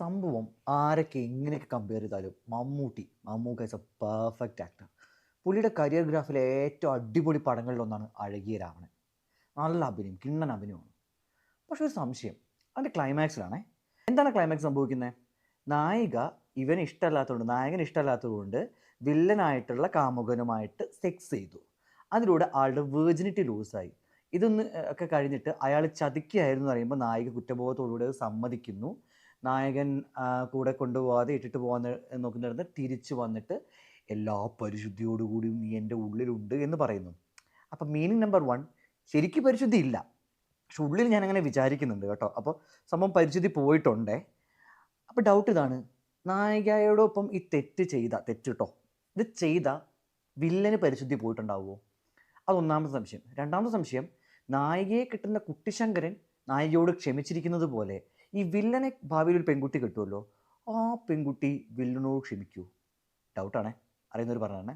സംഭവം ആരൊക്കെ എങ്ങനെയൊക്കെ കമ്പയർ ചെയ്താലും Mammootty Mammukka is a perfect actor പുള്ളിയുടെ കരിയർ ഗ്രാഫിലെ ഏറ്റവും അടിപൊളി പടങ്ങളിലൊന്നാണ് അഴകിയ രാവണൻ. നല്ല അഭിനയം കിണ്ണൻ അഭിനയമാണ്. പക്ഷെ ഒരു സംശയം അതിന്റെ ക്ലൈമാക്സിലാണേ എന്താണ് ക്ലൈമാക്സ് സംഭവിക്കുന്നത് നായിക ഇവന് ഇഷ്ടമല്ലാത്തതുകൊണ്ട് നായകന് ഇഷ്ടമല്ലാത്തതുകൊണ്ട് വില്ലനായിട്ടുള്ള കാമുകനുമായിട്ട് സെക്സ് ചെയ്തു. അതിലൂടെ ആളുടെ വേർജിനിറ്റി ലൂസായി ഇതൊന്ന് ഒക്കെ കഴിഞ്ഞിട്ട് അയാൾ ചതിക്കുകയായിരുന്നു എന്ന് പറയുമ്പോൾ നായിക കുറ്റബോധത്തോടുകൂടി സമ്മതിക്കുന്നു. നായകൻ കൂടെ കൊണ്ടുപോകാതെ ഇട്ടിട്ട് പോകാൻ നോക്കുന്നിടത്ത് തിരിച്ചു വന്നിട്ട് എല്ലാ പരിശുദ്ധിയോടുകൂടിയും നീ എന്റെ ഉള്ളിലുണ്ട് എന്ന് പറയുന്നു. അപ്പം മീനിങ് നമ്പർ വൺ ശരിക്കും പരിശുദ്ധി ഇല്ല. പക്ഷെ ഉള്ളിൽ ഞാൻ അങ്ങനെ വിചാരിക്കുന്നുണ്ട് കേട്ടോ. അപ്പോൾ സംഭവം പരിശുദ്ധി പോയിട്ടുണ്ടേ. അപ്പോൾ ഡൗട്ട് ഇതാണ്. നായികയോടൊപ്പം ഈ തെറ്റ് ചെയ്ത തെറ്റ് കേട്ടോ ഇത് ചെയ്ത വില്ലന് പരിശുദ്ധി പോയിട്ടുണ്ടാവുമോ? അതൊന്നാമത്തെ സംശയം. രണ്ടാമത്തെ സംശയം നായികയെ കിട്ടുന്ന കുട്ടിശങ്കരൻ നായികയോട് ക്ഷമിച്ചിരിക്കുന്നത് പോലെ ഈ വില്ലനെ ഭാവിയിൽ ഒരു പെൺകുട്ടി കിട്ടുമല്ലോ? ആ പെൺകുട്ടി വില്ലനോട് ക്ഷമിക്കൂ. ഡൗട്ടാണേ അറിയുന്നവർ പറഞ്ഞാണേ